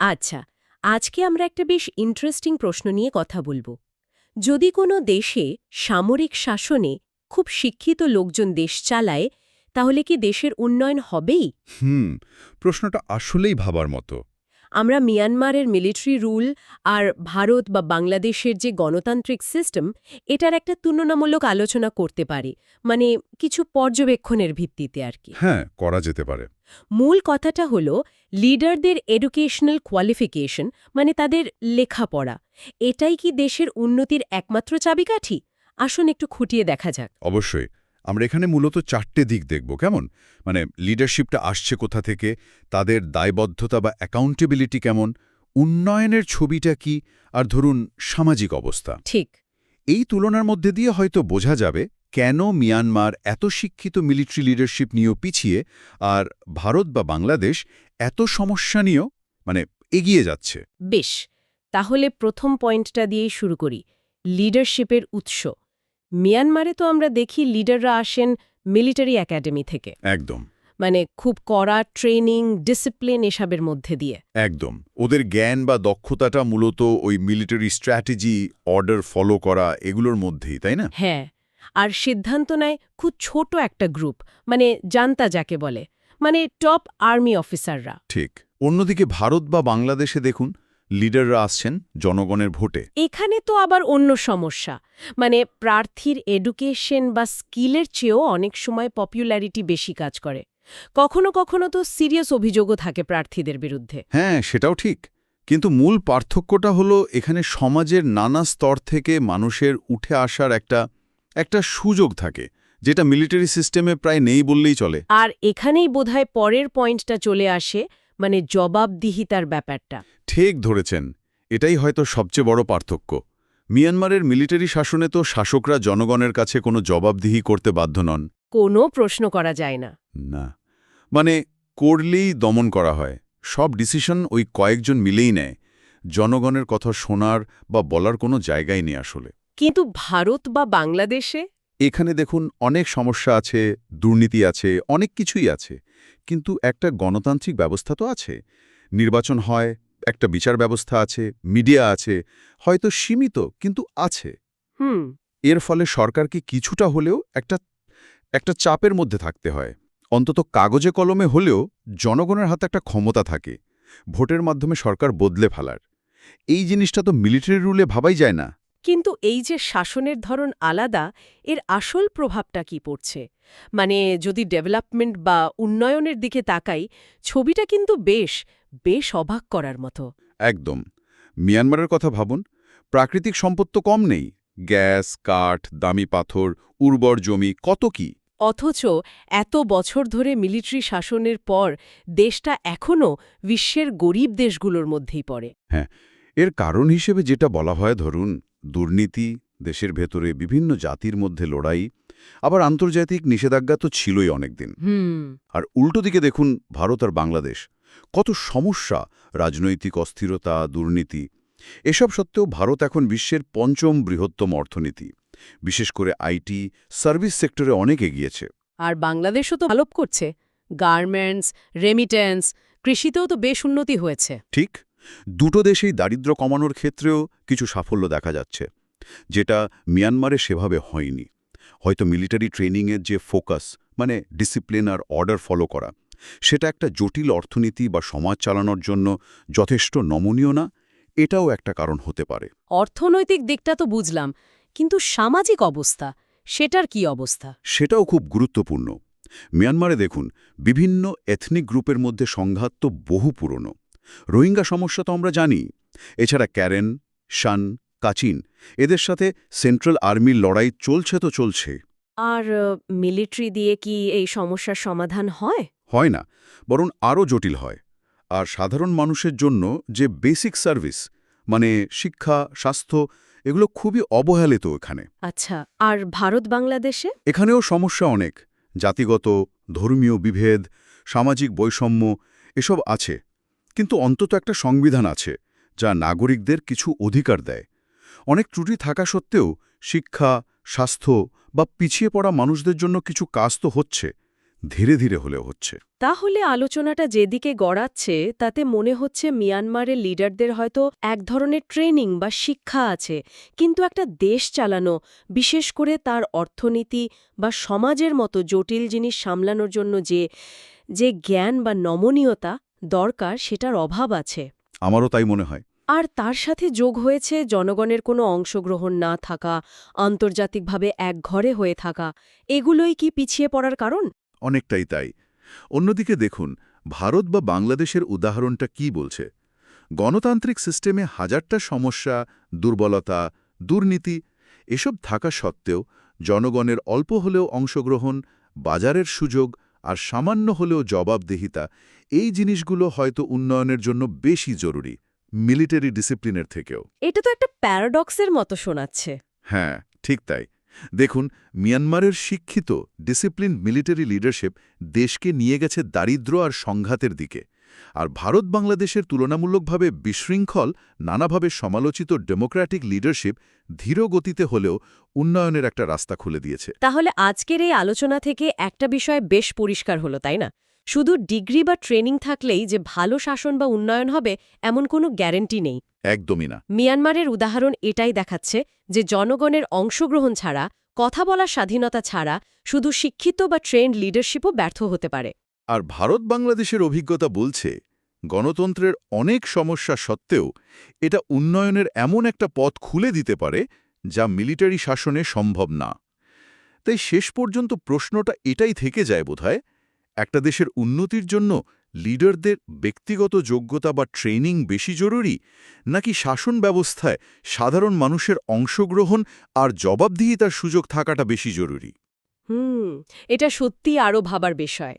আচ্ছা আজকে আমরা একটা বেশ ইন্টারেস্টিং প্রশ্ন নিয়ে কথা বলব। যদি কোনো দেশে সামরিক শাসনে খুব শিক্ষিত লোকজন দেশ চালায়, তাহলে কি দেশের উন্নয়ন হবেই? হুম, প্রশ্নটা আসলেই ভাবার মতো। আমরা মিয়ানমারের মিলিটারি রুল আর ভারত বা বাংলাদেশের যে গণতান্ত্রিক সিস্টেম এটার একটা তুলনামূলক আলোচনা করতে পারি। মানে কিছু পর্যবেক্ষণের ভিত্তিতে আর কি। হ্যাঁ করা যেতে পারে। মূল কথাটা হলো লিডারদের এডুকেশনাল কোয়ালিফিকেশন মানে তাদের লেখাপড়া এটাই কি দেশের উন্নতির একমাত্র চাবিকাঠি? আসুন একটু খুঁটিয়ে দেখা যাক। অবশ্যই। আমরা এখানে মূলত চারটে দিক দেখব কেমন? মানে লিডারশিপটা আসছে কোথা থেকে তাদের দায়বদ্ধতা বা অ্যাকাউন্টেবিলিটি কেমন উন্নয়নের ছবিটা কি আর ধরুন সামাজিক অবস্থা। ঠিক। এই তুলনার মধ্যে দিয়ে হয়তো বোঝা যাবে কেন মিয়ানমার এত শিক্ষিত মিলিটারি লিডারশিপ নিয়েও পিছিয়ে আর ভারত বা বাংলাদেশ এত সমস্যা নিয়েও মানে এগিয়ে যাচ্ছে। বেশ তাহলে প্রথম পয়েন্টটা দিয়েই শুরু করি লিডারশিপের উৎস। মিয়ানমারে তো আমরা দেখি লিডাররা আসেন মিলিটারি একাডেমি থেকে। একদম। মানে খুব কড়া ট্রেনিং ডিসিপ্লিন এসবের মধ্যে দিয়ে। একদম। ওদের জ্ঞান বা দক্ষতাটা মূলত ওই মিলিটারি স্ট্র্যাটেজি অর্ডার ফলো করা এগুলোর মধ্যেই তাই না? হ্যাঁ। আর সিদ্ধান্ত নেয় খুব ছোট একটা গ্রুপ মানে জানতা যাকে বলে। মানে টপ আর্মি অফিসাররা। ঠিক। অন্যদিকে ভারত বা বাংলাদেশে দেখুন লিডাররা আসছেন জনগণের ভোটে। এখানে তো আবার অন্য সমস্যা। মানে প্রার্থীর এডুকেশন বা স্কিলের চেয়েও অনেক সময় পপুলারিটি বেশি কাজ করে। কখনো কখনো তো সিরিয়াস অভিযোগও থাকে প্রার্থীদের বিরুদ্ধে। হ্যাঁ সেটাও ঠিক। কিন্তু মূল পার্থক্যটা হলো এখানে সমাজের নানা স্তর থেকে মানুষের উঠে আসার একটা একটা সুযোগ থাকে যেটা মিলিটারি সিস্টেমে প্রায় নেই বললেই চলে। আর এখানেই বোধহয় পরের পয়েন্টটা চলে আসে মানে জবাবদিহিতার ব্যাপারটা। ঠিক ধরেছেন। এটাই হয়তো সবচেয়ে বড় পার্থক্য। মিয়ানমারের মিলিটারি শাসনে তো শাসকরা জনগণের কাছে কোনো জবাবদিহি করতে বাধ্য নন। কোনো প্রশ্ন করা যায় না। না। মানে করলেই দমন করা হয়। সব ডিসিশন ওই কয়েকজন মিলেই নেয়। জনগণের কথা শোনার বা বলার কোনো জায়গাই নেই আসলে। কিন্তু ভারত বা বাংলাদেশে? এখানে দেখুন অনেক সমস্যা আছে দুর্নীতি আছে অনেক কিছুই আছে। কিন্তু একটা গণতান্ত্রিক ব্যবস্থা তো আছে। নির্বাচন হয় একটা বিচার ব্যবস্থা আছে মিডিয়া আছে হয়তো সীমিত কিন্তু আছে। হুম। এর ফলে সরকারকে কিছুটা হলেও একটা একটা চাপের মধ্যে থাকতে হয়। অন্তত কাগজে কলমে হলেও জনগণের হাতে একটা ক্ষমতা থাকে। ভোটের মাধ্যমে সরকার বদলে ফেলার। এই জিনিসটা তো মিলিটারি রুলে ভাবাই যায় না। কিন্তু এই যে শাসনের ধরন আলাদা এর আসল প্রভাবটা কি পড়ছে? মানে যদি ডেভেলপমেন্ট বা উন্নয়নের দিকে তাকাই ছবিটা কিন্তু বেশ বেশ অবাক করার মতো। একদম। মিয়ানমারের কথা ভাবুন প্রাকৃতিক সম্পদ তো কম নেই। গ্যাস কাঠ দামি পাথর উর্বর জমি কত কি? অথচ এত বছর ধরে মিলিটারি শাসনের পর দেশটা এখনও বিশ্বের গরিব দেশগুলোর মধ্যেই পড়ে। হ্যাঁ এর কারণ হিসেবে যেটা বলা হয় ধরুন দুর্নীতি দেশের ভেতরে বিভিন্ন জাতির মধ্যে লড়াই আবার আন্তর্জাতিক নিষেধাজ্ঞা তো ছিলই অনেকদিন। হুম। আর উল্টো দিকে দেখুন ভারত আর বাংলাদেশ কত সমস্যা রাজনৈতিক অস্থিরতা দুর্নীতি এসব সত্ত্বেও ভারত এখন বিশ্বের পঞ্চম বৃহত্তম অর্থনীতি। বিশেষ করে আইটি সার্ভিস সেক্টরে অনেক এগিয়েছে। আর বাংলাদেশও তো ভালো করছে গার্মেন্টস রেমিটেন্স কৃষিতেও তো বেশ উন্নতি হয়েছে। ঠিক। দুটো দেশেই দারিদ্র্য কমানোর ক্ষেত্রেও কিছু সাফল্য দেখা যাচ্ছে যেটা মিয়ানমারে সেভাবে হয়নি। হয়তো মিলিটারি ট্রেনিংয়ের যে ফোকাস মানে ডিসিপ্লিন আর অর্ডার ফলো করা সেটা একটা জটিল অর্থনীতি বা সমাজ চালানোর জন্য যথেষ্ট নমনীয় না এটাও একটা কারণ হতে পারে। অর্থনৈতিক দিকটা তো বুঝলাম কিন্তু সামাজিক অবস্থা সেটার কি অবস্থা? সেটাও খুব গুরুত্বপূর্ণ। মিয়ানমারে দেখুন বিভিন্ন এথনিক গ্রুপের মধ্যে সংঘাত তো বহু পুরনো। রোহিঙ্গা সমস্যা তো আমরা জানি। এছাড়া ক্যারেন শান কাচিন এদের সাথে সেন্ট্রাল আর্মির লড়াই চলছে তো চলছে। আর মিলিটারি দিয়ে কি এই সমস্যার সমাধান হয়? হয় না বরং আরও জটিল হয়। আর সাধারণ মানুষের জন্য যে বেসিক সার্ভিস মানে শিক্ষা স্বাস্থ্য এগুলো খুবই অবহেলিত এখানে। আচ্ছা আর ভারত বাংলাদেশে? এখানেও সমস্যা অনেক। জাতিগত ধর্মীয় বিভেদ সামাজিক বৈষম্য এসব আছে। কিন্তু অন্তত একটা সংবিধান আছে, যা নাগরিকদের কিছু অধিকার দেয়। অনেক ত্রুটি থাকা সত্ত্বেও শিক্ষা, স্বাস্থ্য বা পিছিয়ে পড়া মানুষদের জন্য কিছু কাজ তো হচ্ছে, ধীরে ধীরে হলেও হচ্ছে। তাহলে আলোচনাটা যেদিকে গড়াচ্ছে, তাতে মনে হচ্ছে মিয়ানমারের লিডারদের হয়তো এক ধরনের ট্রেনিং বা শিক্ষা আছে, কিন্তু একটা দেশ চালানো, বিশেষ করে তার অর্থনীতি বা সমাজের মতো জটিল জিনিস সামলানোর জন্য যে যে জ্ঞান বা নমনীয়তা দরকার সেটার অভাব আছে। আমারও তাই মনে হয়। আর তার সাথে যোগ হয়েছে জনগণের কোনো অংশগ্রহণ না থাকা আন্তর্জাতিকভাবে একঘরে হয়ে থাকা। এগুলোই কি পিছিয়ে পড়ার কারণ? অনেকটাই তাই। অন্যদিকে দেখুন ভারত বা বাংলাদেশের উদাহরণটা কি বলছে? গণতান্ত্রিক সিস্টেমে হাজারটা সমস্যা দুর্বলতা দুর্নীতি এসব থাকা সত্ত্বেও জনগণের অল্প হলেও অংশগ্রহণ বাজারের সুযোগ আর সামান্য হলেও জবাবদেহিতা এই জিনিসগুলো হয়তো উন্নয়নের জন্য বেশি জরুরি মিলিটারি ডিসিপ্লিনের থেকেও। এটা তো একটা প্যারাডক্সের মতো শোনাচ্ছে। হ্যাঁ ঠিক তাই। দেখুন মিয়ানমারের শিক্ষিত ডিসিপ্লিন মিলিটারি লিডারশিপ দেশকে নিয়ে গেছে দারিদ্র আর সংঘাতের দিকে। আর ভারত বাংলাদেশের তুলনামূলকভাবে বিশৃঙ্খল নানাভাবে সমালোচিত ডেমোক্র্যাটিক লিডারশিপ ধীর গতিতে হলেও উন্নয়নের একটা রাস্তা খুলে দিয়েছে। তাহলে আজকের এই আলোচনা থেকে একটা বিষয় বেশ পরিষ্কার হলো তাই না? শুধু ডিগ্রি বা ট্রেনিং থাকলেই যে ভালো শাসন বা উন্নয়ন হবে এমন কোনো গ্যারেন্টি নেই। একদমই না। মিয়ানমারের উদাহরণ এটাই দেখাচ্ছে যে জনগণের অংশগ্রহণ ছাড়া কথা বলার স্বাধীনতা ছাড়া শুধু শিক্ষিত বা ট্রেন্ড লিডারশিপও ব্যর্থ হতে পারে। আর ভারত বাংলাদেশের অভিজ্ঞতা বলছে, গণতন্ত্রের অনেক সমস্যা সত্ত্বেও এটা উন্নয়নের এমন একটা পথ খুলে দিতে পারে যা মিলিটারি শাসনে সম্ভব না। তাই শেষ পর্যন্ত প্রশ্নটা এটাই থেকে যায় বোধহয়, একটা দেশের উন্নতির জন্য লিডারদের ব্যক্তিগত যোগ্যতা বা ট্রেনিং বেশি জরুরি নাকি শাসন ব্যবস্থায় সাধারণ মানুষের অংশগ্রহণ আর জবাবদিহিতার সুযোগ থাকাটা বেশি জরুরি? হুম, এটা সত্যি আরও ভাবার বিষয়।